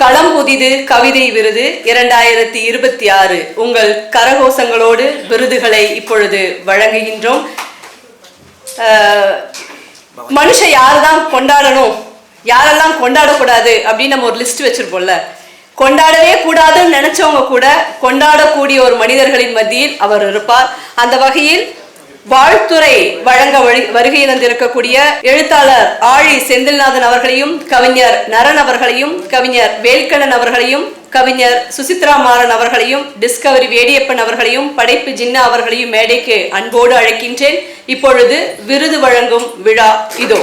களம் புதிது கவிதை விருது இரண்டாயிரத்தி இருபத்தி ஆறு. உங்கள் கரகோஷங்களோடு விருதுகளை இப்பொழுது வழங்குகின்றோம். அஹ், மனுஷன் யாரெல்லாம் கொண்டாடணும்? யாரெல்லாம் கொண்டாடக்கூடாது அப்படின்னு நம்ம ஒரு லிஸ்ட் வச்சிருப்போம்ல. கொண்டாடவே கூடாதுன்னு நினைச்சவங்க கூட கொண்டாடக்கூடிய ஒரு மனிதர்களின் மத்தியில் அவர் இருப்பார். அந்த வகையில் வாழ்த்துறை வழங்க வழி வருகை தந்திருக்கக்கூடிய எழுத்தாளர் ஆழி செந்தில்நாதன் அவர்களையும் கவிஞர் நரன் அவர்களையும் கவிஞர் வேல்கண்ணன் அவர்களையும் கவிஞர் சுசித்ரா மாறன் அவர்களையும் டிஸ்கவரி வேடியப்பன் அவர்களையும் படைப்பு ஜின்னா அவர்களையும் மேடைக்கு அன்போடு அழைக்கின்றேன். இப்பொழுது விருது வழங்கும் விழா இதோ.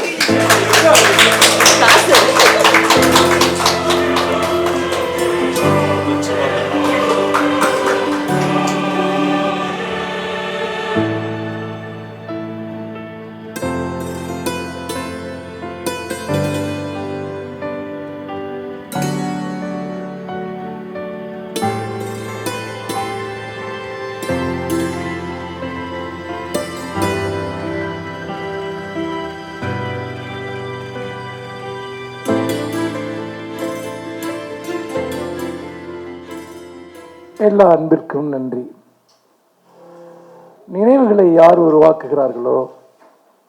எல்லா அன்பிற்கும் நன்றி. நினைவுகளை யார் உருவாக்குகிறார்களோ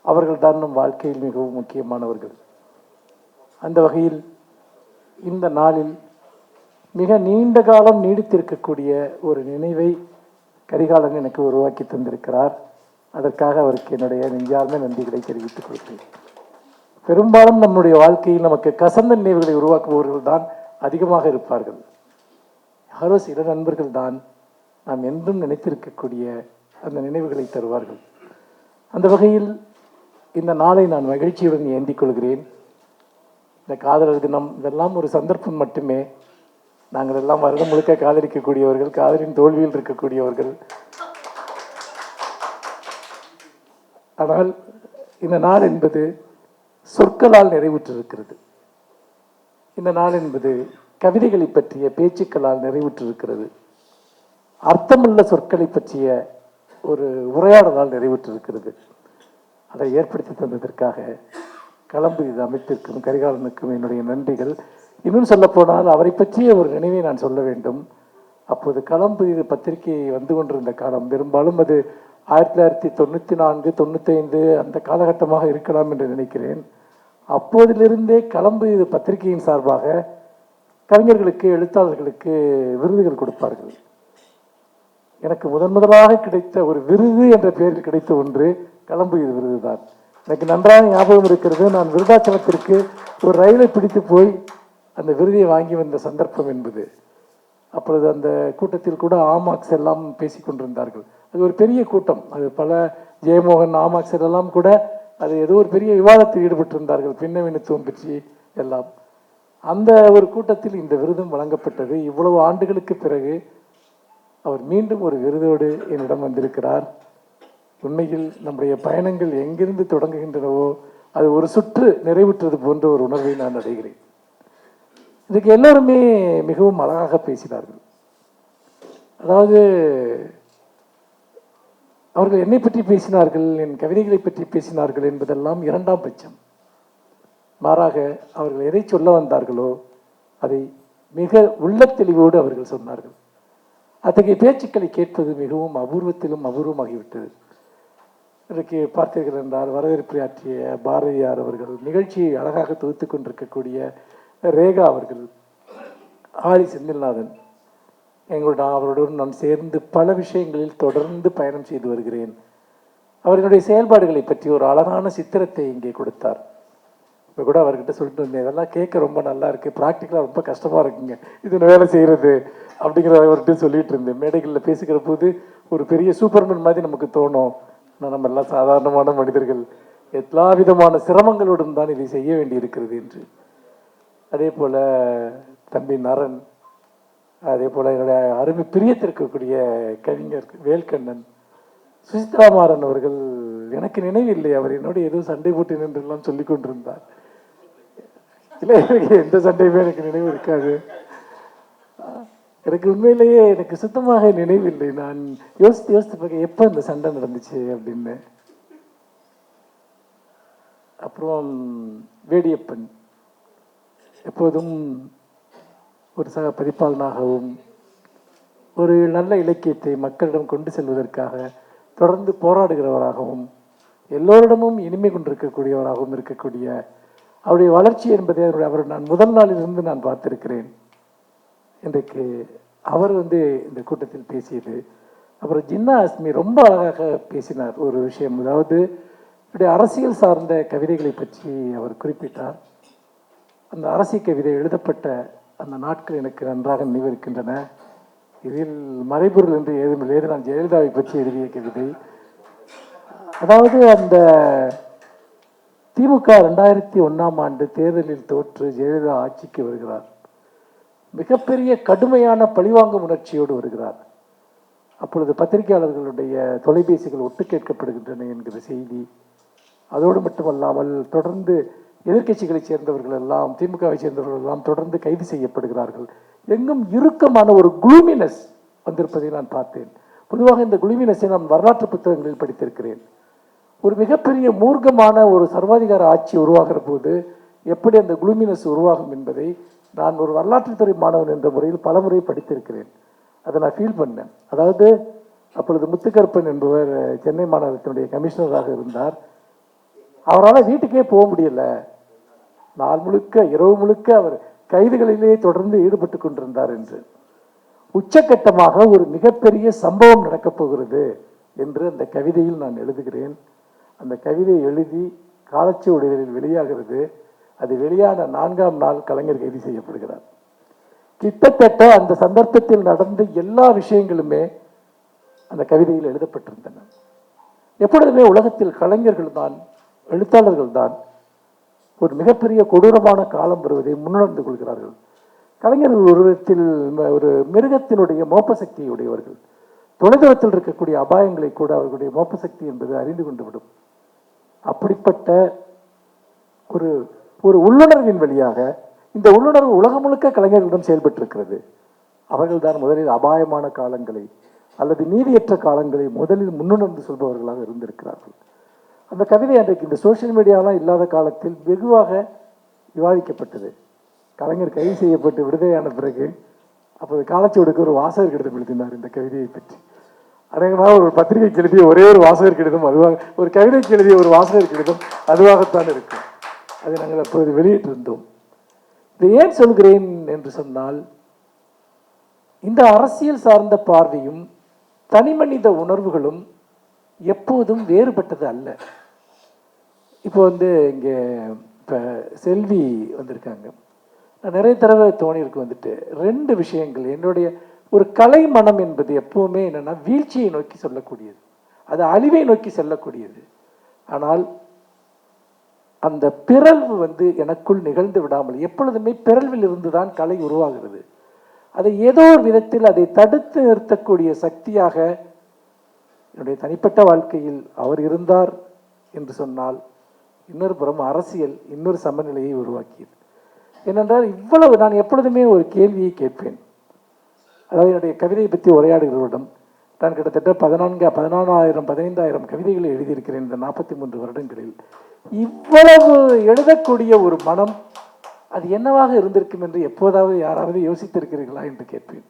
அவர்கள் தான் நம் வாழ்க்கையில் மிகவும் முக்கியமானவர்கள். அந்த வகையில் இந்த நாளில் மிக நீண்ட காலம் நீடித்திருக்கக்கூடிய ஒரு நினைவை கரிகாலன் எனக்கு உருவாக்கி தந்திருக்கிறார். அதற்காக அவருக்கு என்னுடைய நெஞ்சார்ந்த நன்றிகளை தெரிவித்துக் கொள்கிறேன். பெரும்பாலும் நம்முடைய வாழ்க்கையில் நமக்கு கசந்த நினைவுகளை உருவாக்குபவர்கள் தான் அதிகமாக இருப்பார்கள். யாரோ சில நண்பர்கள் தான். நாம் என்றும் நினைத்திருக்கக்கூடிய அந்த நினைவுகளை தருவார்கள். அந்த வகையில் இந்த நாளை நான் மகிழ்ச்சியுடன் ஏந்திக் கொள்கிறேன். இந்த காதலர் தினம் இதெல்லாம் ஒரு சந்தர்ப்பம் மட்டுமே. நாங்கள் எல்லாம் வருடம் முழுக்க காதலிக்கக்கூடியவர்கள் காதலின் தோல்வியில் இருக்கக்கூடியவர்கள். ஆனால் இந்த நாள் என்பது சொற்களால் நிறைவுற்றிருக்கிறது. இந்த நாள் என்பது கவிதைகளை பற்றிய பேச்சுக்களால் நிறைவுற்றிருக்கிறது. அர்த்தமுள்ள சொற்களை பற்றிய ஒரு உரையாடலால் நிறைவுற்றிருக்கிறது. அதை ஏற்படுத்தி தந்ததற்காக களம்பு இது அமைப்பிற்கும் கரிகாலனுக்கும் என்னுடைய நன்றிகள். இன்னும் சொல்லப்போனால் அவரை பற்றிய ஒரு நினைவை நான் சொல்ல வேண்டும். அப்போது களம்பு இது பத்திரிகை வந்து கொண்டிருந்த காலம். பெரும்பாலும் அது ஆயிரத்தி தொள்ளாயிரத்தி தொண்ணூற்றி நான்கு தொண்ணூத்தைந்து அந்த காலகட்டமாக இருக்கலாம் என்று நினைக்கிறேன். அப்போதிலிருந்தே களம்பு இது பத்திரிகையின் சார்பாக கவிஞர்களுக்கு எழுத்தாளர்களுக்கு விருதுகள் கொடுப்பார்கள். எனக்கு முதன் முதலாக கிடைத்த ஒரு விருது என்ற பெயரில் கிடைத்த ஒன்று கலம்புயிர் விருது தான் எனக்கு நன்றாக ஞாபகம் இருக்கிறது நான் விருதாச்சலத்திற்கு ஒரு ரயிலை பிடித்து போய் அந்த விருதை வாங்கி வந்த சந்தர்ப்பம் என்பது. அப்பொழுது அந்த கூட்டத்தில் கூட ஆமாக்ஸ் எல்லாம் பேசிக் கொண்டிருந்தார்கள். அது ஒரு பெரிய கூட்டம். அது பல ஜெயமோகன் ஆமாக்ஸ் எல்லாம் கூட அது ஏதோ ஒரு பெரிய விவாதத்தில் ஈடுபட்டிருந்தார்கள். பின்னவீனத்துவம் பற்றி எல்லாம். அந்த ஒரு கூட்டத்தில் இந்த விருதும் வழங்கப்பட்டது. இவ்வளவு ஆண்டுகளுக்கு பிறகு அவர் மீண்டும் ஒரு விருதோடு என்னிடம் வந்திருக்கிறார். உண்மையில் நம்முடைய பயணங்கள் எங்கிருந்து தொடங்குகின்றனவோ அது ஒரு சுற்று நிறைவுற்றது போன்ற ஒரு உணர்வை நான் அடைகிறேன். இதுக்கு எல்லாருமே மிகவும் அழகாக பேசினார்கள். அதாவது அவர்கள் என்னை பற்றி பேசினார்கள் என் கவிதைகளை பற்றி பேசினார்கள் என்பதெல்லாம் இரண்டாம் பட்சம். மாறாக அவர்கள் எதை சொல்ல வந்தார்களோ அதை மிக உள்ள தெளிவோடு அவர்கள் சொன்னார்கள். அத்தகைய பேச்சுக்களை கேட்பது மிகவும் அபூர்வத்திலும் அபூர்வமாகிவிட்டது. இன்றைக்கு பார்த்தீர்கள் என்றால் வரவேற்பு ஆற்றிய பாரதியார் அவர்கள் நிகழ்ச்சியை அழகாக தொகுத்து கொண்டிருக்கக்கூடிய ரேகா அவர்கள் ஆரி செந்தில்நாதன் எங்களுடன் அவருடன் நான் சேர்ந்து பல விஷயங்களில் தொடர்ந்து பயணம் செய்து வருகிறேன். அவர்களுடைய செயல்பாடுகளை பற்றி ஒரு அழகான சித்திரத்தை இங்கே கொடுத்தார். இப்போ கூட அவர்கிட்ட சொல்லிட்டு இருந்தேன் இதெல்லாம் கேட்க ரொம்ப நல்லா இருக்குது ப்ராக்டிக்கலாக ரொம்ப கஷ்டமாக இருக்குங்க. இது வேலை செய்கிறது அப்படிங்கிற அவர்கிட்ட சொல்லிட்டு இருந்தேன். மேடைகளில் பேசுகிற போது ஒரு பெரிய சூப்பர்மேன் மாதிரி நமக்கு தோணும். ஆனால் நம்ம எல்லாம் சாதாரணமான மனிதர்கள். எல்லா விதமான சிரமங்களுடன் தான் இதை செய்ய வேண்டி இருக்கிறது என்று. அதே போல் தம்பி நரன் அதே போல் என்னுடைய அருமை பிரியத்திற்கக்கூடிய கவிஞர் வேல்கண்ணன் சுசித்ராமாறன் அவர்கள் எனக்கு நினைவில்லை. அவர் என்னோட ஏதோ சண்டை போட்டு நின்றுலாம் சொல்லி கொண்டிருந்தார். இல்லை எனக்கு எந்த சண்டையுமே எனக்கு நினைவு இருக்காது. எனக்கு உண்மையிலேயே எனக்கு சுத்தமாக நினைவில்லை. நான் யோசித்து யோசித்து பார்க்க எப்போ இந்த சண்டை நடந்துச்சு அப்படின்னு. அப்புறம் வேடியப்பன். எப்போதும் ஒரு சக பதிப்பாளனாகவும் ஒரு நல்ல இலக்கியத்தை மக்களிடம் கொண்டு செல்வதற்காக தொடர்ந்து போராடுகிறவராகவும் எல்லோரிடமும் இனிமை கொண்டிருக்கக்கூடியவராகவும் இருக்கக்கூடிய அவருடைய வளர்ச்சி என்பதை அவருடைய அவர் நான் முதல் நாளிலிருந்து நான் பார்த்திருக்கிறேன். இன்றைக்கு அவர் வந்து இந்த கூட்டத்தில் பேசியது. அப்புறம் ஜின்னா அஸ்மி ரொம்ப அழகாக பேசினார் ஒரு விஷயம். அதாவது இப்படி அரசியல் சார்ந்த கவிதைகளை பற்றி அவர் குறிப்பிட்டார். அந்த அரசியல் கவிதை எழுதப்பட்ட அந்த நாட்கள் எனக்கு நன்றாக நினைவிருக்கின்றன. இதில் மறைபொருள் என்று ஏதும் இல்லை. நான் ஜெயலலிதாவை பற்றி எழுதிய கவிதை. அதாவது அந்த திமுக ரெண்டாயிரத்தி ஒன்றாம் ஆண்டு தேர்தலில் தோற்று ஜெயலலிதா ஆட்சிக்கு வருகிறார். மிகப்பெரிய கடுமையான பழிவாங்கும் உணர்ச்சியோடு வருகிறார். அப்பொழுது பத்திரிகையாளர்களுடைய தொலைபேசிகள் ஒட்டு கேட்கப்படுகின்றன என்கிற செய்தி அதோடு மட்டுமல்லாமல் தொடர்ந்து எதிர்கட்சிகளைச் சேர்ந்தவர்கள் எல்லாம் திமுகவை சேர்ந்தவர்கள் எல்லாம் தொடர்ந்து கைது செய்யப்படுகிறார்கள். எங்கும் இறுக்கமான ஒரு குளுமினஸ் வந்திருப்பதை நான் பார்த்தேன். பொதுவாக இந்த குளுமினஸை நான் வரலாற்று புத்தகங்களில் படித்திருக்கிறேன். ஒரு மிகப்பெரிய மூர்க்கமான ஒரு சர்வாதிகார ஆட்சி உருவாகிற போது எப்படி அந்த குளுமினஸ் உருவாகும் என்பதை நான் ஒரு வரலாற்றுத்துறை மாணவன் என்ற முறையில் பலமுறை படித்திருக்கிறேன். அதை நான் ஃபீல் பண்ணேன். அதாவது அப்பொழுது முத்துக்கருப்பன் என்பவர் சென்னை மாநகரத்தினுடைய கமிஷனராக இருந்தார். அவரால் வீட்டுக்கே போக முடியல. நாள் முழுக்க இரவு முழுக்க அவர் கைதுகளிலே தொடர்ந்து ஈடுபட்டு கொண்டிருந்தார் என்று. உச்சக்கட்டமாக ஒரு மிகப்பெரிய சம்பவம் நடக்கப் போகிறது என்று அந்த கவிதையில் நான் எழுதுகிறேன். அந்த கவிதையை எழுதி காலச்சி உடைகளில் வெளியாகிறது. அது வெளியான நான்காம் நாள் கலைஞர் கைது செய்யப்படுகிறார். கிட்டத்தட்ட அந்த சந்தர்ப்பத்தில் நடந்த எல்லா விஷயங்களுமே அந்த கவிதையில் எழுதப்பட்டிருந்தன. எப்பொழுதுமே உலகத்தில் கலைஞர்கள் தான் எழுத்தாளர்கள் தான் ஒரு மிகப்பெரிய கொடூரமான காலம் வருவதை முன்னுணர்ந்து கொள்கிறார்கள். கலைஞர்கள் உருவத்தில் ம- ஒரு மிருகத்தினுடைய மோப்ப சக்தியுடையவர்கள் தொலைதூரத்தில் இருக்கக்கூடிய அபாயங்களை கூட அவர்களுடைய மோப்ப சக்தி என்பது அறிந்து கொண்டு விடும். அப்படிப்பட்ட ஒரு ஒரு உள்ளுணர்வின் வழியாக இந்த உள்ளுணர்வு உலகம் முழுக்க கலைஞர்களுடன் செயல்பட்டிருக்கிறது. அவர்கள்தான் முதலில் அபாயமான காலங்களை அல்லது நீதியற்ற காலங்களை முதலில் முன்னுணர்ந்து சொல்பவர்களாக இருந்திருக்கிறார்கள். அந்த கவிதை அன்றைக்கு இந்த சோஷியல் மீடியாலாம் இல்லாத காலத்தில் வெகுவாக விவாதிக்கப்பட்டது. கலைஞர் கைது செய்யப்பட்டு விடுதலையான பிறகு அப்போது காலச்சுவடுக்கு ஒரு வாசகர் கடிதம் எழுதினார் இந்த கவிதையை பற்றி. அநேகமாக ஒரு பத்திரிகைக்கு எழுதிய ஒரே ஒரு வாசகர் கடிதம் அதுவாக ஒரு கவிதைக்கு எழுதிய ஒரு வாசகர் கடிதம் அதுவாகத்தான் இருக்கும். அதை நாங்கள் அப்போது வெளியிட்டிருந்தோம். இதை ஏன் சொல்கிறேன் என்று சொன்னால் இந்த அரசியல் சார்ந்த பார்வையும் தனிமனித உணர்வுகளும் எப்போதும் வேறுபட்டது அல்ல. இப்போ வந்து இங்கே இப்போ செல்வி வந்திருக்காங்க. நான் நிறைய தடவை தோணியிருக்கு வந்துட்டு. ரெண்டு விஷயங்கள். என்னுடைய ஒரு கலை மனம் என்பது எப்பவுமே என்னென்னா வீழ்ச்சியை நோக்கி சொல்லக்கூடியது. அது அழிவை நோக்கி செல்லக்கூடியது. ஆனால் அந்த பிறழ்வு வந்து எனக்குள் நிகழ்ந்து விடாமல் எப்பொழுதுமே பிறழ்வில் இருந்து தான் கலை உருவாகிறது. அதை ஏதோ ஒரு விதத்தில் அதை தடுத்து நிறுத்தக்கூடிய சக்தியாக என்னுடைய தனிப்பட்ட வாழ்க்கையில் அவர் இருந்தார் என்று சொன்னால் இன்னொரு புறம் அரசியல் இன்னொரு சமநிலையை உருவாக்கியது. ஏனென்றால் இவ்வளவு நான் எப்பொழுதுமே ஒரு கேள்வியை கேட்பேன். அதாவது என்னுடைய கவிதையை பற்றி உரையாடுகிறவரிடம் நான் கிட்டத்தட்ட பதினான்கு பதினாலாயிரம் பதினைந்தாயிரம் கவிதைகளை எழுதியிருக்கிறேன் இந்த நாற்பத்தி மூன்று வருடங்களில். இவ்வளவு எழுதக்கூடிய ஒரு மனம் அது என்னவாக இருந்திருக்கும் என்று எப்போதாவது யாராவது யோசித்திருக்கிறீர்களா என்று கேட்பேன்.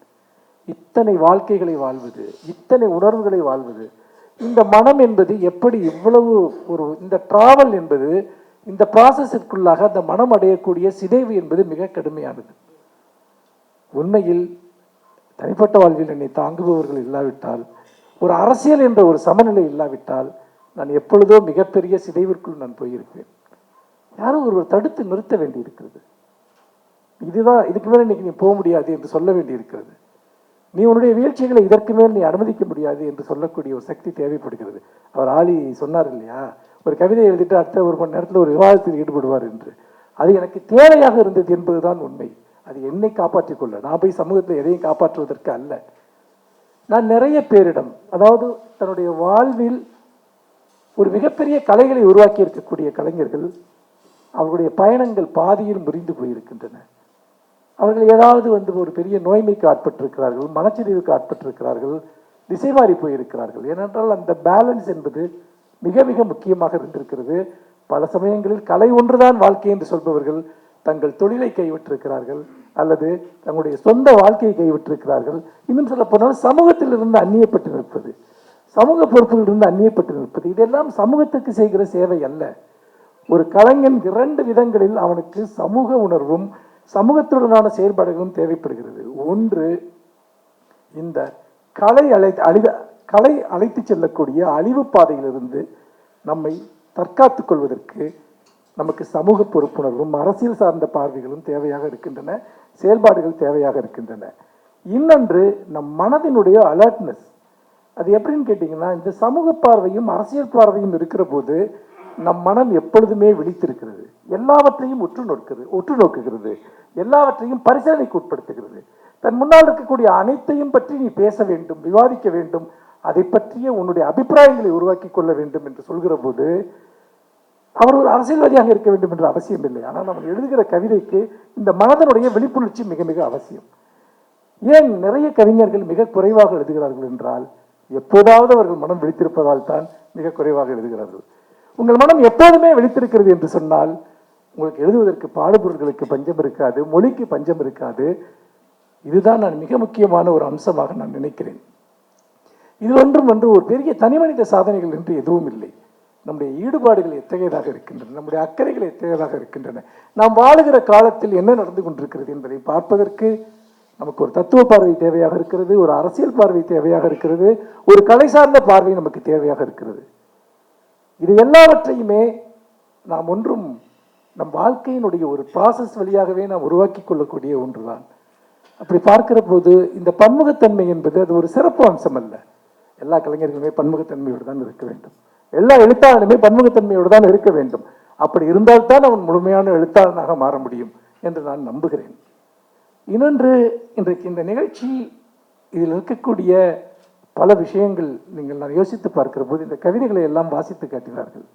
இத்தனை வாழ்க்கைகளை வாழ்வது இத்தனை உணர்வுகளை வாழ்வது இந்த மனம் என்பது எப்படி இவ்வளவு ஒரு இந்த டிராவல் என்பது இந்த ப்ராசஸிற்குள்ளாக அந்த மனம் அடையக்கூடிய சிதைவு என்பது மிக கடுமையானது. உண்மையில் தனிப்பட்ட வாழ்வில் என்னை தாங்குபவர்கள் இல்லாவிட்டால் ஒரு அரசியல் என்ற ஒரு சமநிலை இல்லாவிட்டால் நான் எப்பொழுதோ மிகப்பெரிய சிதைவிற்குள் நான் போயிருப்பேன். யாரும் ஒருவர் தடுத்து நிறுத்த வேண்டியிருக்கிறது. இதுதான் இதுக்கு மேலே இன்னைக்கு நீ போக முடியாது என்று சொல்ல வேண்டியிருக்கிறது. நீ உன்னுடைய வீழ்ச்சிகளை இதற்கு மேல் நீ அனுமதிக்க முடியாது என்று சொல்லக்கூடிய ஒரு சக்தி தேவைப்படுகிறது. அவர் ஆலி சொன்னார் இல்லையா? ஒரு கவிதை எழுதிட்டு அடுத்த ஒரு மணி நேரத்தில் ஒரு விவாதத்தில் ஈடுபடுவார் என்று. அது எனக்கு தேவையாக இருந்தது என்பதுதான் உண்மை. அது என்னை காப்பாற்றிக் கொள்ள நான் போய் சமூகத்தில் எதையும் காப்பாற்றுவதற்கு அல்ல. நான் நிறைய பேரிடம் அதாவது தன்னுடைய வாழ்வில் ஒரு மிகப்பெரிய கலைகளை உருவாக்கி இருக்கக்கூடிய கலைஞர்கள் அவர்களுடைய பயணங்கள் பாதியில் முறிந்து போயிருக்கின்றன. அவர்கள் ஏதாவது வந்து ஒரு பெரிய நோய்மைக்கு ஆட்பட்டிருக்கிறார்கள் மனச்சிதைவுக்கு ஆட்பட்டிருக்கிறார்கள் திசை மாறி போயிருக்கிறார்கள். ஏனென்றால் அந்த பேலன்ஸ் என்பது மிக மிக முக்கியமாக இருந்திருக்கிறது. பல சமயங்களில் கலை ஒன்றுதான் வாழ்க்கை என்று சொல்பவர்கள் தங்கள் தொழிலை கைவிட்டிருக்கிறார்கள் அல்லது தங்களுடைய சொந்த வாழ்க்கையை கைவிட்டிருக்கிறார்கள். இன்னும் சொல்ல போனால் சமூகத்திலிருந்து அந்நியப்பட்டு நிற்பது சமூக பொறுப்புகளிலிருந்து அந்நியப்பட்டு நிற்பது இதெல்லாம் சமூகத்துக்கு செய்கிற சேவை அல்ல. ஒரு கலைஞன் இரண்டு விதங்களில் அவனுக்கு சமூக உணர்வும் சமூகத்துடனான செயல்பாடுகளும் தேவைப்படுகிறது. ஒன்று இந்த கலை அழை அழித கலை அழைத்து செல்லக்கூடிய அழிவு பாதையிலிருந்து நம்மை தற்காத்துக் கொள்வதற்கு நமக்கு சமூக பொறுப்புணர்வும் அரசியல் சார்ந்த பார்வைகளும் தேவையாக இருக்கின்றன செயல்பாடுகள் தேவையாக இருக்கின்றன. இன்னொன்று நம் மனதினுடைய அலர்ட்னஸ் அது எப்படின்னு கேட்டிங்கன்னா இந்த சமூக பார்வையும் அரசியல் பார்வையும் இருக்கிற போது நம் மனம் எப்பொழுதுமே விழித்திருக்கிறது. எல்லாவற்றையும் உற்று நோக்குது உற்று நோக்குகிறது. எல்லாவற்றையும் பரிசீலனைக்கு உட்படுத்துகிறது. தன் முன்னால் இருக்கக்கூடிய அனைத்தையும் பற்றி நீ பேச வேண்டும் விவாதிக்க வேண்டும் அதை பற்றிய உன்னுடைய அபிப்பிராயங்களை உருவாக்கி கொள்ள வேண்டும் என்று சொல்கிற போது அவர் ஒரு அரசியல்வாதியாக இருக்க வேண்டும் என்ற அவசியம் இல்லை. ஆனால் நம்ம எழுதுகிற கவிதைக்கு இந்த மனதனுடைய விழிப்புணர்ச்சி மிக மிக அவசியம். ஏன் நிறைய கவிஞர்கள் மிக குறைவாக எழுதுகிறார்கள் என்றால் எப்போதாவது அவர்கள் மனம் விழித்திருப்பதால் தான் மிக குறைவாக எழுதுகிறார்கள். உங்கள் மனம் எப்போதுமே விழித்திருக்கிறது என்று சொன்னால் உங்களுக்கு எழுதுவதற்கு பாடுபொருள்களுக்கு பஞ்சம் இருக்காது மொழிக்கு பஞ்சம் இருக்காது. இதுதான் நான் மிக முக்கியமான ஒரு அம்சமாக நான் நினைக்கிறேன். இது ஒன்றும் ஒன்று ஒரு பெரிய தனிமனித சாதனைகள் என்று எதுவும் இல்லை. நம்முடைய ஈடுபாடுகள் எத்தகையதாக இருக்கின்றன? நம்முடைய அக்கறைகள் எத்தகையதாக இருக்கின்றன? நாம் வாழுகிற காலத்தில் என்ன நடந்து கொண்டிருக்கிறது என்பதை பார்ப்பதற்கு நமக்கு ஒரு தத்துவ பார்வை தேவையாக இருக்கிறது ஒரு அரசியல் பார்வை தேவையாக இருக்கிறது ஒரு கலை சார்ந்த பார்வை நமக்கு தேவையாக இருக்கிறது. இது எல்லாவற்றையுமே நாம் ஒன்றும் நம் வாழ்க்கையினுடைய ஒரு ப்ராசஸ் வழியாகவே நாம் உருவாக்கி கொள்ளக்கூடிய ஒன்றுதான். அப்படி பார்க்கிற போது இந்த பன்முகத்தன்மை என்பது அது ஒரு சிறப்பு அம்சம் அல்ல எல்லா கலைஞர்களுமே பன்முகத்தன்மையோடு தான் இருக்க வேண்டும். எல்லா எழுத்தாளனுமே பன்முகத்தன்மையோடு தான் இருக்க வேண்டும். அப்படி இருந்தால்தான் அவன் முழுமையான எழுத்தாளனாக மாற முடியும் என்று நான் நம்புகிறேன். இன்னொன்று இன்றைக்கு இந்த நிகழ்ச்சி இதில் இருக்கக்கூடிய பல விஷயங்கள் நீங்கள் நான் யோசித்து பார்க்கிற போது இந்த கவிதைகளை எல்லாம் வாசித்து காட்டினார்கள்.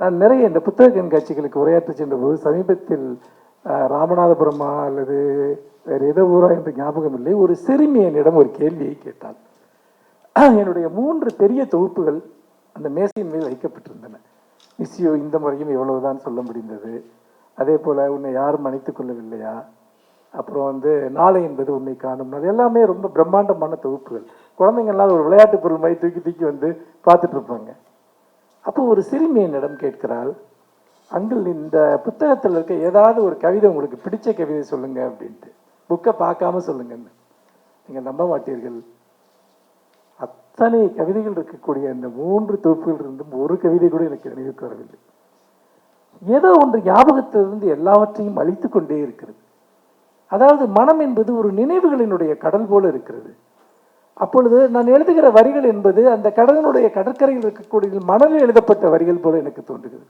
நான் நிறைய இந்த புத்தக கண்காட்சிகளுக்கு உரையாற்ற சென்ற போது சமீபத்தில் ராமநாதபுரமா அல்லது வேறு எதோ ஊரா என்று ஞாபகம் இல்லை ஒரு சிறுமி என்னிடம் ஒரு கேள்வியை கேட்டாள். என்னுடைய மூன்று பெரிய தொகுப்புகள் அந்த மேசையின் மேல் வைக்கப்பட்டிருந்தன. மிஸ்யூ இந்த முறையும் எவ்வளவுதான் சொல்ல முடிந்தது? அதே போல் உன்னை யாரும் அணைத்துக் கொள்ளவில்லையா? அப்புறம் வந்து நாளை என்பது உன்னை காணும் அது எல்லாமே ரொம்ப பிரம்மாண்டமான தொகுப்புகள். குழந்தைங்கள்லாம் ஒரு விளையாட்டு பொருள் மாதிரி தூக்கி தூக்கி வந்து பார்த்துட்டு இருப்பாங்க. அப்போ ஒரு சிறுமி என்னிடம் கேட்கிறாள் அங்கிள் இந்த புத்தகத்தில் இருக்க ஏதாவது ஒரு கவிதை உங்களுக்கு பிடிச்ச கவிதை சொல்லுங்க அப்படின்ட்டு. புக்கை பார்க்காம சொல்லுங்கன்னு. நீங்கள் நம்ப மாட்டீர்கள். அத்தனை கவிதைகள் இருக்கக்கூடிய அந்த மூன்று தொகுப்புகள் இருந்தும் ஒரு கவிதை கூட எனக்கு நினைவுக்கு வரவில்லை. ஏதோ ஒன்று ஞாபகத்திலிருந்து எல்லாவற்றையும் அழித்து கொண்டே இருக்கிறது. அதாவது மனம் என்பது ஒரு நினைவுகளினுடைய கடல் போல இருக்கிறது. அப்பொழுது நான் எழுதுகிற வரிகள் என்பது அந்த கடலினுடைய கடற்கரையில் இருக்கக்கூடிய மணலில் எழுதப்பட்ட வரிகள் போல எனக்கு தோன்றுகிறது.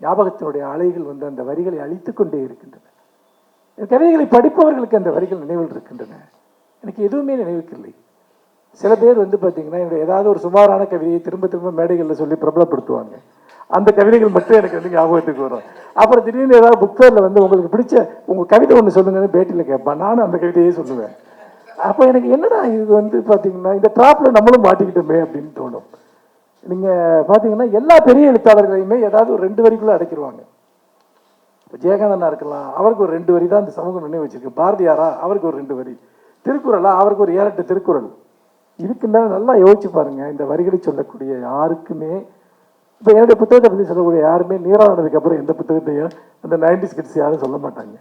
ஞாபகத்தினுடைய அலைகள் வந்து அந்த வரிகளை அழித்து கொண்டே இருக்கின்றன. கவிதைகளை படிப்பவர்களுக்கு அந்த வரிகள் நினைவில் இருக்கின்றன. எனக்கு எதுவுமே நினைவுக்கு இல்லை. சில பேர் வந்து பார்த்தீங்கன்னா என்னுடைய ஏதாவது ஒரு சுமாரான கவிதையை திரும்ப திரும்ப மேடைகளில் சொல்லி பிரபலப்படுத்துவாங்க. அந்த கவிதைகள் மட்டும் எனக்கு வந்து ஞாபகத்துக்கு வரும். அப்புறம் திடீர்னு ஏதாவது புக் ஃபேரில் வந்து உங்களுக்கு பிடிச்ச உங்கள் கவிதை ஒன்று சொல்லுங்கன்னு பேட்டியில் கேட்பேன். நானும் அந்த கவிதையே சொல்லுவேன். அப்போ எனக்கு என்னடா இது வந்து பார்த்தீங்கன்னா இந்த ட்ராப்பில் நம்மளும் மாட்டிக்கிட்டோமே அப்படின்னு தோணும். நீங்கள் பார்த்தீங்கன்னா எல்லா பெரிய எழுத்தாளர்களையுமே ஏதாவது ஒரு ரெண்டு வரிக்குள்ளே அடைக்கிடுவாங்க இப்போ ஜெயகாந்தனா இருக்கலாம் அவருக்கு ஒரு ரெண்டு வரி தான் இந்த சமூகம் நினைவு வச்சிருக்கு. பாரதியாரா அவருக்கு ஒரு ரெண்டு வரி. திருக்குறளா அவருக்கு ஒரு ஏழெட்டு திருக்குறள். இதுக்கு நல்லா யோசிச்சு பாருங்க. இந்த வரிகளை சொல்லக்கூடிய யாருக்குமே இப்போ என்னுடைய புத்தகத்தை பற்றி சொல்லக்கூடிய யாருமே நீரானதுக்கு அப்புறம் எந்த புத்தகத்தையும் அந்த நைன்டிஸ் கிட்ஸ் யாரும் சொல்ல மாட்டாங்க.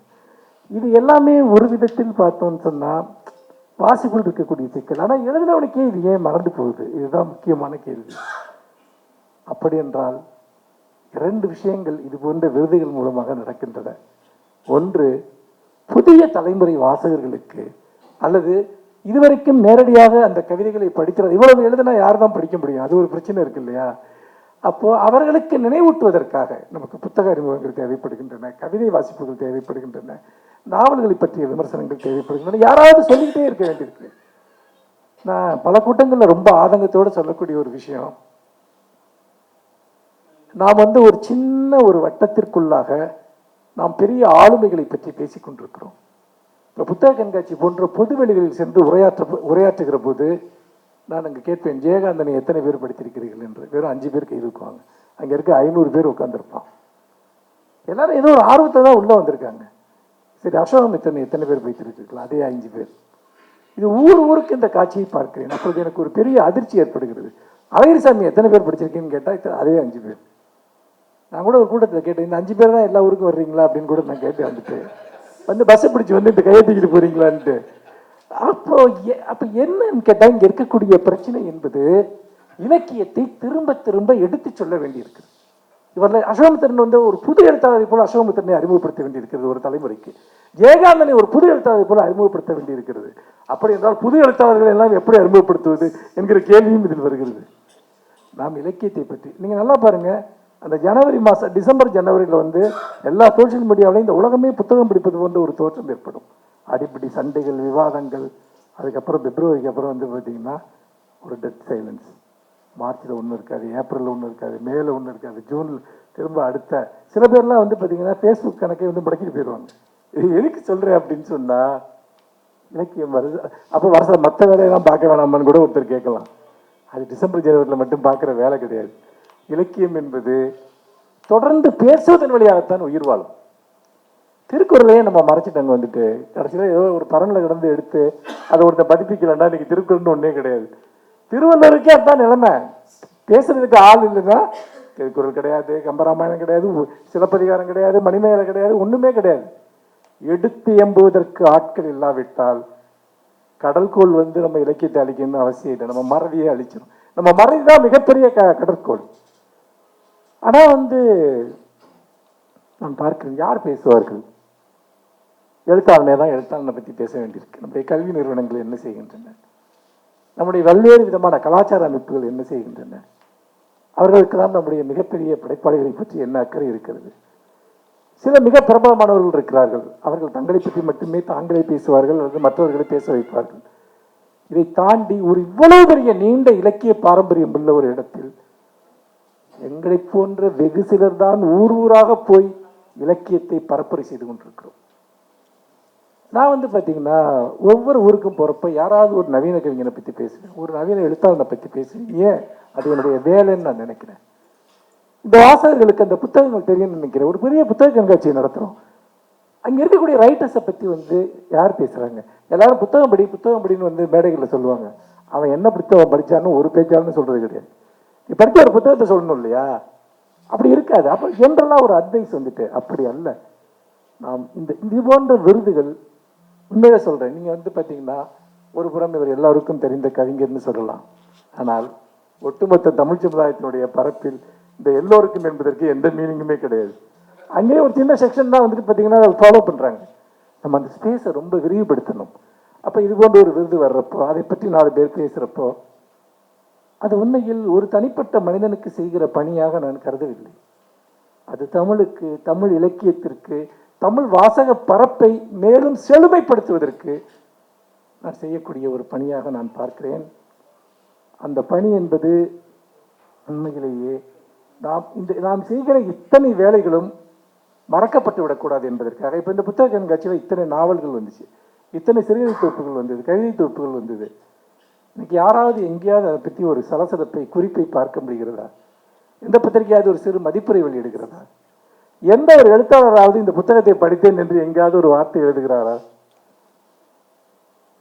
இது எல்லாமே ஒரு விதத்தில் பார்த்தோம்னு சொன்னால் பாசிபிள் இருக்கக்கூடிய சிக்கல். ஆனால் எழுதினவனுக்கே இது ஏன் மறந்து போகுது? இதுதான் முக்கியமான கேள்வி. அப்படி என்றால் இரண்டு விஷயங்கள் இது போன்ற விருதுகள் மூலமாக நடக்கின்றன. ஒன்று புதிய தலைமுறை வாசகர்களுக்கு அல்லது இதுவரைக்கும் நேரடியாக அந்த கவிதைகளை படிக்கிறது இவ்வளவு எழுதினா யார் தான் படிக்க முடியும்? அது ஒரு பிரச்சனை இருக்கு இல்லையா? அப்போ அவர்களுக்கு நினைவூட்டுவதற்காக நமக்கு புத்தக அறிமுகங்கள் தேவைப்படுகின்றன கவிதை வாசிப்புகள் தேவைப்படுகின்றன நாவல்களை பற்றிய விமர்சனங்கள் தேவைப்படுகின்றன. யாராவது சொல்லிக்கிட்டே இருக்க வேண்டியிருக்கு. நான் பல கூட்டங்களில் ரொம்ப ஆதங்கத்தோடு சொல்லக்கூடிய ஒரு விஷயம். நாம் வந்து ஒரு சின்ன ஒரு வட்டத்திற்குள்ளாக நாம் பெரிய ஆளுமைகளை பற்றி பேசிக்கொண்டிருக்கிறோம். புத்தக கண்காட்சி போன்ற பொதுவெளிகளில் சென்று உரையாற்ற உரையாற்றுகிற போது நான் அங்கே கேட்பேன் ஜெயகாந்தனை எத்தனை பேர் படித்திருக்கிறீர்கள்? என்று. வெறும் அஞ்சு பேர் கை இருக்குவாங்க அங்கே இருக்க ஐநூறு பேர் உட்காந்துருப்பான் எல்லாரும் ஏதோ ஒரு ஆர்வத்தை தான் உள்ளே வந்திருக்காங்க. சரி அசோகம் இத்தனை எத்தனை பேர் படித்திருக்கீர்கள் அதே அஞ்சு பேர். இது ஊர் ஊருக்கு இந்த காட்சியை பார்க்கிறேன். அப்பொழுது எனக்கு ஒரு பெரிய அதிர்ச்சி ஏற்படுகிறது. அழகிரிசாமி எத்தனை பேர் படிச்சிருக்கீங்கன்னு கேட்டால் அதே அஞ்சு பேர். நான் கூட ஒரு கூட்டத்தில் கேட்டேன் இந்த அஞ்சு பேர் தான் எல்லா ஊருக்கும் வர்றீங்களா? அப்படின்னு கூட நான் கேட்டு வந்துட்டு வந்து பஸ்ஸை பிடிச்சி வந்து இந்த கையை போறீங்களான்ட்டு. அப்போ எ- அப்போ என்னன்னு கேட்டால் இங்கே இருக்கக்கூடிய பிரச்சனை என்பது இலக்கியத்தை திரும்ப திரும்ப எடுத்து சொல்ல வேண்டியிருக்கு இவரில் அசோகமித்திரன் வந்து ஒரு புது எழுத்தாளரை போல அசோகமித்திரனை அறிமுகப்படுத்த வேண்டியிருக்கிறது ஒரு தலைமுறைக்கு. ஜெயகாந்தனை ஒரு புது எழுத்தாளரை போல அறிமுகப்படுத்த வேண்டியிருக்கிறது. அப்படி என்றால் புது எழுத்தாளர்களை எல்லாம் எப்படி அறிமுகப்படுத்துவது என்கிற கேள்வியும் இதில் வருகிறது. நாம் இலக்கியத்தை பற்றி நீங்கள் நல்லா பாருங்கள் அந்த ஜனவரி மாதம் டிசம்பர் ஜனவரியில் வந்து எல்லா சோஷியல் மீடியாவிலையும் இந்த உலகமே புத்தகம் படிப்பது போன்ற ஒரு தோற்றம் ஏற்படும். அடிப்படி சண்டைகள் விவாதங்கள் அதுக்கப்புறம் பிப்ரவரிக்கு அப்புறம் வந்து பார்த்தீங்கன்னா ஒரு டெத் சைலன்ஸ் மார்ச்சில் ஒன்று இருக்காது ஏப்ரலில் ஒன்று இருக்காது மேல ஒன்று இருக்காது ஜூனில் திரும்ப அடுத்த. சில பேர்லாம் வந்து பார்த்திங்கன்னா ஃபேஸ்புக் கணக்கை வந்து முடக்கிட்டு போயிடுவாங்க. இது எதுக்கு சொல்கிறேன் அப்படின்னு சொன்னால் இலக்கியம் வருது. அப்போ வருஷம் மற்ற வேலையெல்லாம் பார்க்க வேணாமான்னு கூட ஒருத்தர் கேட்கலாம். அது டிசம்பர் ஜனவரியில் மட்டும் பார்க்குற வேலை கிடையாது. இலக்கியம் என்பது தொடர்ந்து பேசுவதன் வழியாகத்தான் உயிர் வாழும். திருக்குறளையே நம்ம மறைச்சிட்டாங்க வந்துட்டு கடைசியில் ஏதோ ஒரு பரனில் கிடந்து எடுத்து அதை ஒருத்தர் பதிப்பிக்கலன்னா இன்னைக்கு திருக்குறள்னு ஒன்றே கிடையாது. திருவள்ளுவருக்கே அதுதான் நிலைமை. பேசுறதுக்கு ஆள் இல்லைன்னா திருக்குறள் கிடையாது கம்பராமாயணம் கிடையாது சிலப்பதிகாரம் கிடையாது மணிமேகலை கிடையாது ஒன்றுமே கிடையாது. எடுத்து எம்புவதற்கு ஆட்கள் இல்லாவிட்டால் கடற்கோள் வந்து நம்ம இலக்கியத்தை அழிக்கணும்னு அவசியம் இல்லை. நம்ம மறதியை அழிச்சிடும் நம்ம மறதி தான் மிகப்பெரிய க கடற்கோள். ஆனா வந்து நான் பார்க்கிறேன் யார் பேசுவார்கள்? எழுத்தாளனே தான் எழுத்தாளனை பற்றி பேச வேண்டியிருக்கு. நம்முடைய கல்வி நிறுவனங்கள் என்ன செய்கின்றன? நம்முடைய பல்வேறு விதமான கலாச்சார அமைப்புகள் என்ன செய்கின்றன? அவர்களுக்கெல்லாம் நம்முடைய மிகப்பெரிய படைப்பாளிகளை பற்றி என்ன அக்கறை இருக்கிறது? சில மிக பிரபலமானவர்கள் இருக்கிறார்கள். அவர்கள் தங்களை பற்றி மட்டுமே தாங்களே பேசுவார்கள் அல்லது மற்றவர்களை பேச வைப்பார்கள். இதை தாண்டி ஒரு இவ்வளவு பெரிய நீண்ட இலக்கிய பாரம்பரியம் உள்ள ஒரு இடத்தில் எங்களை போன்ற வெகு சிலர் தான் ஊர் ஊராக போய் இலக்கியத்தை பரப்புரை செய்து கொண்டிருக்கிறோம். நான் வந்து பார்த்தீங்கன்னா ஒவ்வொரு ஊருக்கும் போகிறப்ப யாராவது ஒரு நவீன கவிஞனை பற்றி பேசுவேன் ஒரு நவீன எழுத்தாளனை பற்றி பேசுவேன் ஏன்? அது என்னுடைய வேலைன்னு நான் நினைக்கிறேன். இந்த வாசகர்களுக்கு அந்த புத்தகங்கள் தெரியும்னு நினைக்கிறேன். ஒரு பெரிய புத்தக கண்காட்சியை நடத்துகிறோம் அங்கே இருக்கக்கூடிய ரைட்டர்ஸை பற்றி வந்து யார் பேசுகிறாங்க எல்லாரும் புத்தகம் படி புத்தகம் படின்னு வந்து மேடைகளில் சொல்லுவாங்க. அவன் என்ன புத்தகம் படித்தான்னு ஒரு பேச்சாலும் சொல்கிறது கிடையாது. படித்த ஒரு புத்தகத்தை சொல்லணும் இல்லையா? அப்படி இருக்காது. அப்போ ஜென்ரலாக ஒரு அட்வைஸ் வந்துட்டு அப்படி அல்ல. நாம் இந்த இது போன்ற விருதுகள் உண்மையாக சொல்கிறேன் நீங்கள் வந்து பார்த்தீங்கன்னா ஒரு புறம் இவர் எல்லாருக்கும் தெரிந்த கவிஞர்னு சொல்லலாம். ஆனால் ஒட்டுமொத்த தமிழ் சமுதாயத்தினுடைய பரப்பில் இந்த எல்லோருக்கும் என்பதற்கு எந்த மீனிங்குமே கிடையாது. அங்கேயே ஒரு சின்ன செக்ஷன் தான் வந்துட்டு பார்த்தீங்கன்னா அதை ஃபாலோ பண்ணுறாங்க நம்ம அந்த ஸ்பேஸை ரொம்ப விரிவுபடுத்தணும். அப்போ இது போன்ற ஒரு விருது வர்றப்போ அதை பற்றி நாலு பேர் பேசுகிறப்போ அது உண்மையில் ஒரு தனிப்பட்ட மனிதனுக்கு செய்கிற பணியாக நான் கருதவில்லை. அது தமிழுக்கு தமிழ் இலக்கியத்திற்கு தமிழ் வாசக பரப்பை மேலும் செழுமைப்படுத்துவதற்கு நான் செய்யக்கூடிய ஒரு பணியாக நான் பார்க்கிறேன். அந்த பணி என்பது உண்மையிலேயே நாம் இந்த நாம் செய்கிற இத்தனை வேலைகளும் மறக்கப்பட்டு விடக்கூடாது என்பதற்காக இப்போ இந்த புத்தக கண்காட்சியில் இத்தனை நாவல்கள் வந்துச்சு இத்தனை சிறுகதை தொகுப்புகள் வந்தது கவிதை தொகுப்புகள் வந்தது இன்னைக்கு யாராவது எங்கேயாவது அதை பற்றி ஒரு சலசலப்பை குறிப்பை பார்க்க முடிகிறதா? எந்த பத்திரிகையாவது ஒரு சிறு மதிப்புரை வெளியிடுகிறதா? எந்த ஒரு எழுத்தாளராவது இந்த புத்தகத்தை படித்தேன் என்று எங்கேயாவது ஒரு வார்த்தை எழுதுகிறாரா?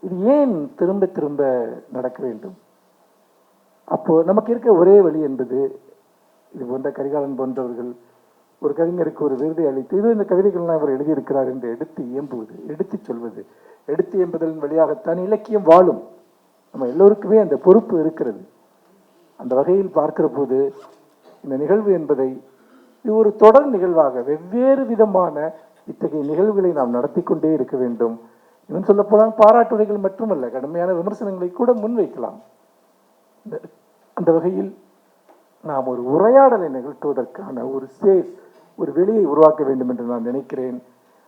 இது ஏன் திரும்ப திரும்ப நடக்க வேண்டும்? அப்போ நமக்கு இருக்க ஒரே வழி என்பது இது போன்ற கரிகாலன் போன்றவர்கள் ஒரு கவிஞருக்கு ஒரு விருதை அளித்து இது இந்த கவிதைகள்லாம் அவர் எழுதியிருக்கிறார் என்று எடுத்து இயம்புவது எடுத்து சொல்வது எடுத்து இயம்புதலின் வழியாகத்தான் இலக்கியம் வாழும். நம்ம எல்லோருக்குமே அந்த பொறுப்பு இருக்கிறது. அந்த வகையில் பார்க்கிற போது இந்த நிகழ்வு என்பதை இது ஒரு தொடர் நிகழ்வாக வெவ்வேறு விதமான இத்தகைய நிகழ்வுகளை நாம் நடத்தி கொண்டே இருக்க வேண்டும். இன்னும் சொல்லப்போனால் பாராட்டுரைகள் மட்டுமல்ல கடுமையான விமர்சனங்களை கூட முன்வைக்கலாம். இந்த- அந்த வகையில் நாம் ஒரு உரையாடலை நிகழ்த்துவதற்கான ஒரு ஸ்பேஸ் ஒரு வெளியை உருவாக்க வேண்டும் என்று நான் நினைக்கிறேன்.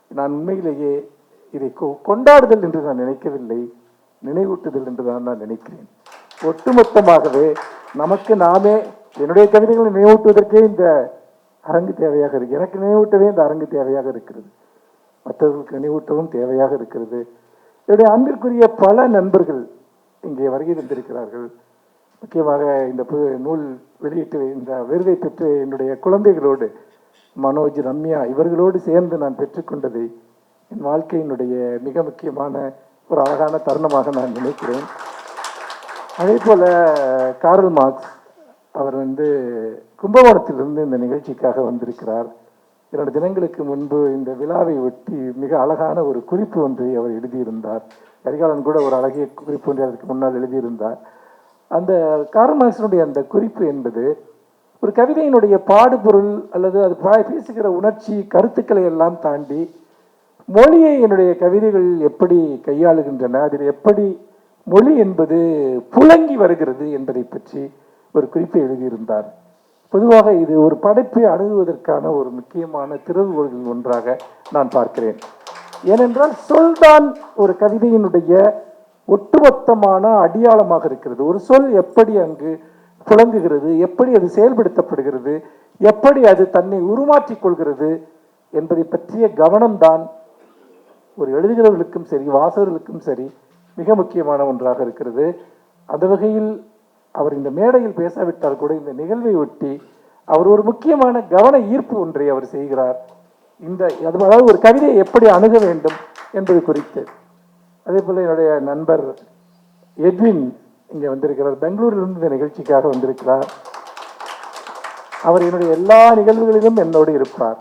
நான் உண்மையிலேயே இதை கொ- கொண்டாடுதல் என்று நான் நினைக்கவில்லை. நினைவூட்டுதல் என்றுதான் நான் நினைக்கிறேன். ஒட்டுமொத்தமாகவே நமக்கு நாமே என்னுடைய கவிதைகளை நினைவூட்டுவதற்கே இந்த அரங்கு தேவையாக இருக்கு. எனக்கு நினைவூட்டவே இந்த அரங்கு தேவையாக இருக்கிறது. மற்றவர்களுக்கு நினைவூட்டவும் தேவையாக இருக்கிறது. என்னுடைய அன்பிற்குரிய பல நண்பர்கள் இங்கே வருகை தந்திருக்கிறார்கள். முக்கியமாக இந்த பு நூல் வெளியிட்டு இந்த விருதை பெற்று என்னுடைய குழந்தைகளோடு மனோஜ் ரம்யா இவர்களோடு சேர்ந்து நான் பெற்றுக்கொண்டதை என் வாழ்க்கையினுடைய மிக முக்கியமான ஒரு அழகான தருணமாக நான் நினைக்கிறேன். அதே போல் காரல் மார்க்ஸ் அவர் வந்து கும்பகோணத்திலிருந்து இந்த நிகழ்ச்சிக்காக வந்திருக்கிறார். இரண்டு தினங்களுக்கு முன்பு இந்த விழாவை ஒட்டி மிக அழகான ஒரு குறிப்பு ஒன்றை அவர் எழுதியிருந்தார். கரிகாலன் கூட ஒரு அழகிய குறிப்பு ஒன்றை அதற்கு முன்னால் எழுதியிருந்தார். அந்த காரல் அந்த குறிப்பு என்பது ஒரு கவிதையினுடைய பாடுபொருள் அல்லது அது பா- பேசுகிற உணர்ச்சி கருத்துக்களை எல்லாம் தாண்டி மொழியை என்னுடைய கவிதைகள் எப்படி கையாளுகின்றன அதில் எப்படி மொழி என்பது புழங்கி வருகிறது என்பதை பற்றி ஒரு குறிப்பை எழுதியிருந்தார். பொதுவாக இது ஒரு படைப்பை அணுகுவதற்கான ஒரு முக்கியமான திறவுகோள்கள் ஒன்றாக நான் பார்க்கிறேன். ஏனென்றால் சொல்தான் ஒரு கவிதையினுடைய ஒட்டுமொத்தமான அடியாளமாக இருக்கிறது. ஒரு சொல் எப்படி அங்கு புழங்குகிறது எப்படி அது செயல்படுத்தப்படுகிறது எப்படி அது தன்னை உருமாற்றிக் கொள்கிறது என்பதை பற்றிய கவனம்தான் ஒரு எழுதுகிறவர்களுக்கும் சரி வாசகர்களுக்கும் சரி மிக முக்கியமான ஒன்றாக இருக்கிறது. அந்த வகையில் அவர் இந்த மேடையில் பேசாவிட்டால் கூட இந்த நிகழ்வை ஒட்டி அவர் ஒரு முக்கியமான கவன ஈர்ப்பு ஒன்றை அவர் செய்கிறார். இந்த அது அதாவது ஒரு கவிதையை எப்படி அணுக வேண்டும் என்பது குறித்து. அதே போல் என்னுடைய நண்பர் எட்வின் இங்கே வந்திருக்கிறார். பெங்களூரிலிருந்து இந்த நிகழ்ச்சிக்காக வந்திருக்கிறார். அவர் என்னுடைய எல்லா நிகழ்வுகளிலும் என்னோடு இருப்பார்.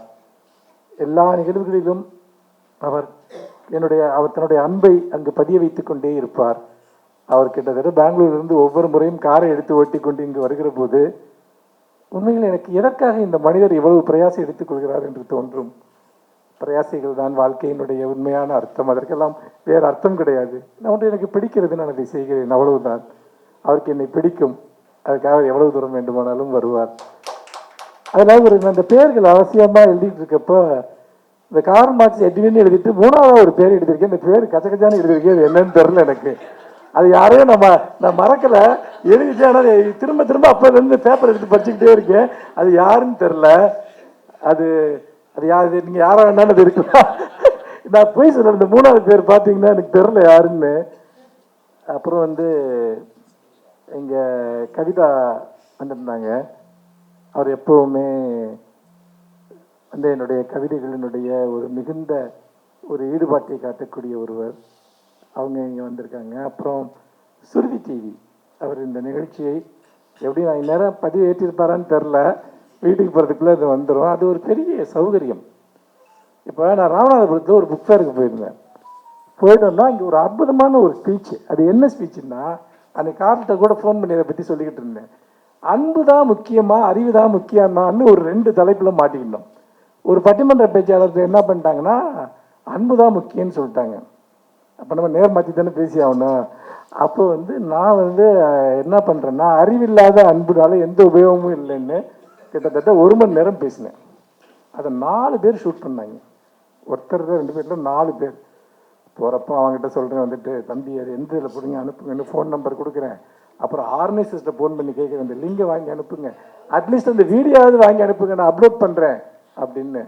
எல்லா நிகழ்வுகளிலும் அவர் என்னுடைய அவர் தன்னுடைய அன்பை அங்கு பதிய வைத்து கொண்டே இருப்பார். அவர் கிட்டத்தட்ட பெங்களூரிலிருந்து ஒவ்வொரு முறையும் காரை எடுத்து ஓட்டி கொண்டு இங்கு வருகிற போது உண்மையில் எனக்கு எதற்காக இந்த மனிதர் இவ்வளவு பிரயாசம் எடுத்துக்கொள்கிறார் என்று தோன்றும். பிரயாசைகள் தான் வாழ்க்கையினுடைய உண்மையான அர்த்தம். அதற்கெல்லாம் வேறு அர்த்தம் கிடையாது. நான் ஒன்று எனக்கு பிடிக்கிறது நான் அதை செய்கிறேன் அவ்வளவுதான். அவருக்கு என்னை பிடிக்கும். அதுக்காக எவ்வளவு தூரம் வேண்டுமானாலும் வருவார். அதனால் ஒரு அந்த பேர்கள் அவசியமாக எழுதிட்டு இருக்கப்போ இந்த கார் மார்க்ஸ் எட்வின் எழுதிட்டு மூணாவது ஒரு பேர் எழுதியிருக்கேன். இந்த பேர் கச்சகச்சான்னு எழுதியிருக்கேன். அது என்னன்னு தெரில எனக்கு. அது யாரையும் நம்ம நான் மறக்கல. எழுதிட்டேன். திரும்ப திரும்ப அப்போலேருந்து பேப்பர் எடுத்து படிச்சுக்கிட்டே இருக்கேன். அது யாருன்னு தெரில அது அது யார் நீங்கள் யாராக வேணாலும் அது இருக்கலாம். நான் போய் சொல்ல இந்த மூணாவது பேர் பார்த்தீங்கன்னா எனக்கு தெரில யாருன்னு. அப்புறம் வந்து இங்கே கவிதா வந்திருந்தாங்க. அவர் எப்பவுமே வந்து என்னுடைய கவிதைகளினுடைய ஒரு மிகுந்த ஒரு ஈடுபாட்டை காட்டக்கூடிய ஒருவர். அவங்க இங்கே வந்திருக்காங்க. அப்புறம் சுருதி டிவி அவர் இந்த நிகழ்ச்சியை எப்படி நான் இந்நேரம் பதிவு ஏற்றிருப்பாரான்னு தெரில வீட்டுக்கு போகிறதுக்குள்ளே அது வந்துடும் அது ஒரு பெரிய சௌகரியம். இப்போ நான் ராமநாதபுரத்தில் ஒரு புக் ஃபேருக்கு போயிருந்தேன். போயிட்டோம்னா இங்கே ஒரு அற்புதமான ஒரு ஸ்பீச் அது என்ன ஸ்பீச்சுன்னா அன்னைக்கு கார்ட்ட கூட ஃபோன் பண்ணி அதை பற்றி சொல்லிக்கிட்டு இருந்தேன். அன்பு தான் முக்கியமாக அறிவு தான் முக்கியமான்னு ஒரு ரெண்டு தலைப்பில் மாட்டிக்கிட்டோம். ஒரு பட்டிமன்ற பேச்சாளர் என்ன பண்ணிட்டாங்கன்னா அன்பு தான் முக்கியம்னு சொல்லிட்டாங்க. அப்போ நம்ம நேர் மாற்றி தானே பேசி ஆகணும் அப்போ வந்து நான் வந்து என்ன பண்ணுறேன்னா அறிவில்லாத அன்புனால எந்த உபயோகமும் இல்லைன்னு கிட்டத்தட்ட ஒரு மணி நேரம் பேசினேன். அதை நாலு பேர் ஷூட் பண்ணாங்க. ஒருத்தர் தான் ரெண்டு பேர்ல நாலு பேர். போகிறப்போ அவங்ககிட்ட சொல்கிறேன் வந்துட்டு தம்பி அது எந்த இதில் பிடிங்க அனுப்புங்கன்னு ஃபோன் நம்பர் கொடுக்குறேன். அப்புறம் ஆர்கனைசர்ஸ்ட்டை ஃபோன் பண்ணி கேட்குறேன் இந்த லிங்கை வாங்கி அனுப்புங்க. அட்லீஸ்ட் அந்த வீடியோவாவது வாங்கி அனுப்புங்க. நான் அப்லோட் பண்ணுறேன் அப்படின்னு.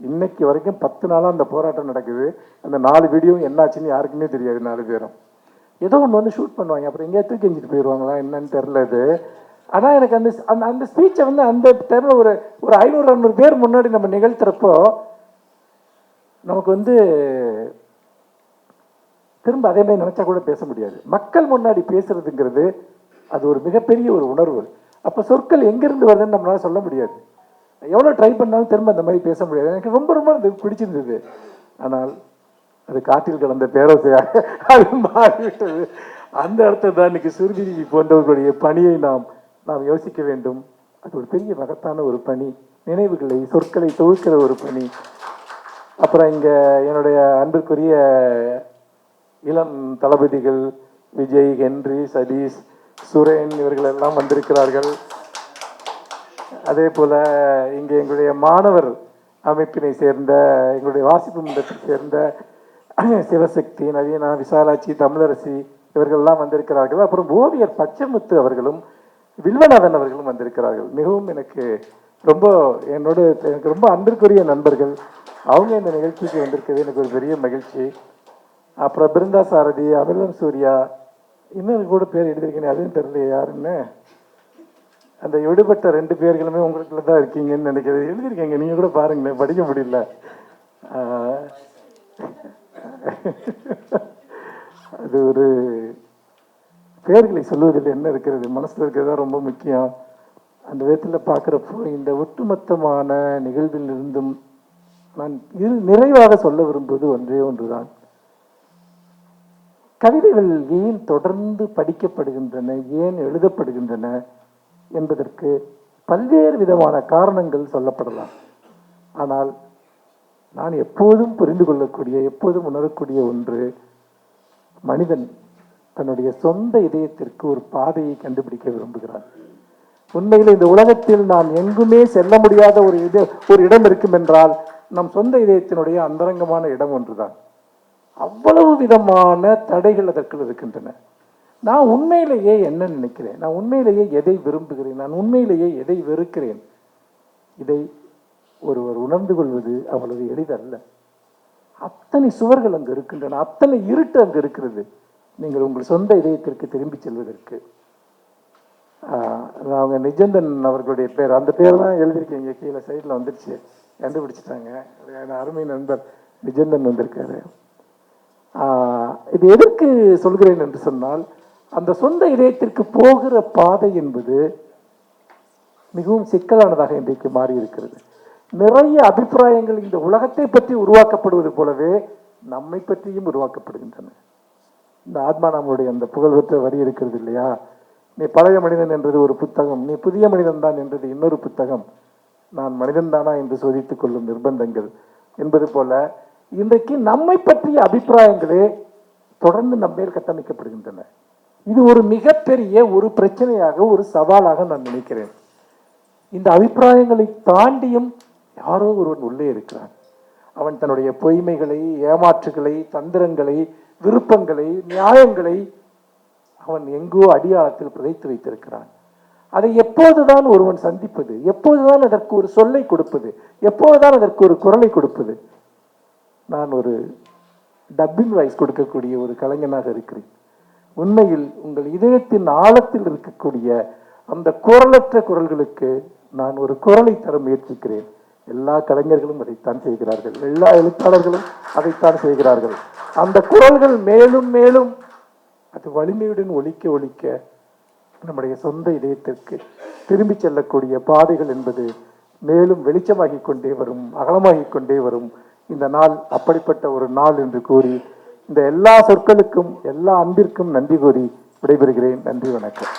இன்னைக்கு வரைக்கும் பத்து நாளாக அந்த போராட்டம் நடக்குது. அந்த நாலு வீடியோ என்னாச்சுன்னு யாருக்குமே தெரியாது நாலு பேரும். ஏதோ ஒன்று வந்து ஷூட் பண்ணுவாங்க. அப்புறம் எங்கேயா தூக்கி எஞ்சிட்டு போயிடுவாங்களா என்னன்னு தெரில இது ஆனால் எனக்கு அந்த அந்த அந்த ஸ்பீச்சை வந்து அந்த டைமில் ஒரு ஒரு ஐநூறு அறநூறு பேர் முன்னாடி நம்ம நிகழ்த்துறப்போ நமக்கு வந்து திரும்ப அதே மாதிரி நினச்சா கூட பேச முடியாது. மக்கள் முன்னாடி பேசுறதுங்கிறது அது ஒரு மிகப்பெரிய ஒரு உணர்வு. அப்போ சொற்கள் எங்கேருந்து வருதுன்னு நம்மளால சொல்ல முடியாது. எவ்வளோ ட்ரை பண்ணாலும் திரும்ப அந்த மாதிரி பேச முடியாது. எனக்கு ரொம்ப ரொம்ப அது பிடிச்சிருந்தது. ஆனால் அது காட்டில் கலந்த பேரோசையாக அது மாறிவிட்டது. அந்த இடத்துல தான் இன்னைக்கு சுருதி போன்றவர்களுடைய பணியை நாம் நாம் யோசிக்க வேண்டும். அது ஒரு பெரிய மகத்தான ஒரு பணி. நினைவுகளை சொற்களை தொகுக்கிற ஒரு பணி. அப்புறம் இங்கே என்னுடைய அன்பிற்குரிய இளம் தளபதிகள் விஜய் ஹென்றி சதீஷ் சுரேன் இவர்கள் எல்லாம் வந்திருக்கிறார்கள். அதே போல் இங்கே எங்களுடைய மாணவர் அமைப்பினை சேர்ந்த எங்களுடைய வாசிப்பு மன்றத்தை சேர்ந்த சிவசக்தி நவீனா விசாலாட்சி தமிழரசி இவர்கள்லாம் வந்திருக்கிறார்கள். அப்புறம் ஓவியர் பச்சமுத்து அவர்களும் வில்வநாதன் அவர்களும் வந்திருக்கிறார்கள். மிகவும் எனக்கு ரொம்ப என்னோட எனக்கு ரொம்ப அன்பிற்குரிய நண்பர்கள். அவங்க இந்த நிகழ்ச்சிக்கு வந்திருக்கிறது எனக்கு ஒரு பெரிய மகிழ்ச்சி. அப்புறம் பிருந்தா சாரதி அமிர்தம் சூர்யா இன்னொரு கூட பேர் எழுதியிருக்கேன் அதுவும் தெரியல யாருன்னு? அந்த விடுபட்ட ரெண்டு பேர்களுமே உங்களுக்குள்ள தான் இருக்கீங்கன்னு நினைக்கிறது எழுதியிருக்கீங்க. நீங்கள் கூட பாருங்களேன். படிக்க முடியல. அது ஒரு பெயர்களை சொல்வதில் என்ன இருக்கிறது? மனசில் இருக்கிறது தான் ரொம்ப முக்கியம். அந்த விதத்தில் பார்க்குறப்போ இந்த ஒட்டுமொத்தமான நிகழ்வில் இருந்தும் நான் இது நிறைவாக சொல்ல விரும்புவது ஒன்றே ஒன்றுதான். கவிதைகள் ஏன் தொடர்ந்து படிக்கப்படுகின்றன? ஏன் எழுதப்படுகின்றன? என்பதற்கு பல்வேறு விதமான காரணங்கள் சொல்லப்படலாம். ஆனால் நான் எப்போதும் புரிந்து கொள்ளக்கூடிய எப்போதும் உணரக்கூடிய ஒன்று மனிதன் தன்னுடைய சொந்த இதயத்திற்கு ஒரு பாதையை கண்டுபிடிக்க விரும்புகிறான். உண்மையில் இந்த உலகத்தில் நாம் எங்குமே செல்ல முடியாத ஒரு இது ஒரு இடம் இருக்கும் என்றால் நம் சொந்த இதயத்தினுடைய அந்தரங்கமான இடம் ஒன்றுதான். அவ்வளவு விதமான தடைகள் அதற்குள் இருக்கின்றன. நான் உண்மையிலேயே என்ன நினைக்கிறேன்? நான் உண்மையிலேயே எதை விரும்புகிறேன்? நான் உண்மையிலேயே எதை வெறுக்கிறேன்? இதை ஒருவர் உணர்ந்து கொள்வது அவ்வளவு எளிதல்ல. அத்தனை சுவர்கள் அங்கு இருக்கின்றன. அத்தனை இருட்டு அங்கு இருக்கிறது. நீங்கள் உங்கள் சொந்த இதயத்திற்கு திரும்பி செல்வதற்கு. அவங்க நிஜந்தன் அவர்களுடைய பேர் அந்த பேர் தான் எழுதியிருக்கீங்க. கீழே சைடில் வந்துருச்சு. கண்டுபிடிச்சிட்டாங்க. என் அருமை நண்பர் நிஜந்தன் வந்திருக்காரு. இது எதற்கு சொல்கிறேன் என்று சொன்னால் அந்த சொந்த இதயத்திற்கு போகிற பாதை என்பது மிகவும் சிக்கலானதாக இன்றைக்கு மாறி இருக்கிறது நிறைய அபிப்பிராயங்கள் இந்த உலகத்தை பற்றி உருவாக்கப்படுவது போலவே நம்மை பற்றியும் உருவாக்கப்படுகின்றன. இந்த ஆத்மா நம்முடைய அந்த புகழ்பெற்ற வரி இருக்கிறது இல்லையா? நீ பழைய மனிதன் என்றது ஒரு புத்தகம் நீ புதிய மனிதன் தான் என்றது இன்னொரு புத்தகம். நான் மனிதன்தானா என்று சோதித்துக் கொள்ளும் நிர்பந்தங்கள் என்பது போல இன்றைக்கு நம்மை பற்றிய அபிப்பிராயங்களே தொடர்ந்து நம்மேல் கட்டமைக்கப்படுகின்றன. இது ஒரு மிகப்பெரிய ஒரு பிரச்சனையாக ஒரு சவாலாக நான் நினைக்கிறேன். இந்த அபிப்பிராயங்களை தாண்டியும் யாரோ ஒருவன் உள்ளே இருக்கிறான். அவன் தன்னுடைய பொய்மைகளை ஏமாற்றுகளை தந்திரங்களை விருப்பங்களை நியாயங்களை அவன் எங்கோ அடியாளத்தில் புதைத்து வைத்திருக்கிறான். அதை எப்போதுதான் ஒருவன் சந்திப்பது எப்போதுதான் அதற்கு ஒரு சொல்லை கொடுப்பது எப்போதுதான் அதற்கு ஒரு குரலை கொடுப்பது. நான் ஒரு டப்பிங் வாய்ஸ் கொடுக்கக்கூடிய ஒரு கலைஞனாக இருக்கிறேன். உண்மையில் உங்கள் இதயத்தின் ஆழத்தில் இருக்கக்கூடிய அந்த குரலற்ற குரல்களுக்கு நான் ஒரு குரலை தர முயற்சிக்கிறேன். எல்லா கலைஞர்களும் அதைத்தான் செய்கிறார்கள். எல்லா எழுத்தாளர்களும் அதைத்தான் செய்கிறார்கள். அந்த குரல்கள் மேலும் மேலும் அது வலிமையுடன் ஒழிக்க ஒழிக்க நம்முடைய சொந்த இதயத்திற்கு திரும்பி செல்லக்கூடிய பாதைகள் என்பது மேலும் வெளிச்சமாகிக் கொண்டே வரும் அகலமாகிக் கொண்டே வரும். இந்த நாள் அப்படிப்பட்ட ஒரு நாள் என்று கூறி இந்த எல்லா சொற்களுக்கும் எல்லா அன்பிற்கும் நன்றி கூறி விடைபெறுகிறேன். நன்றி வணக்கம்.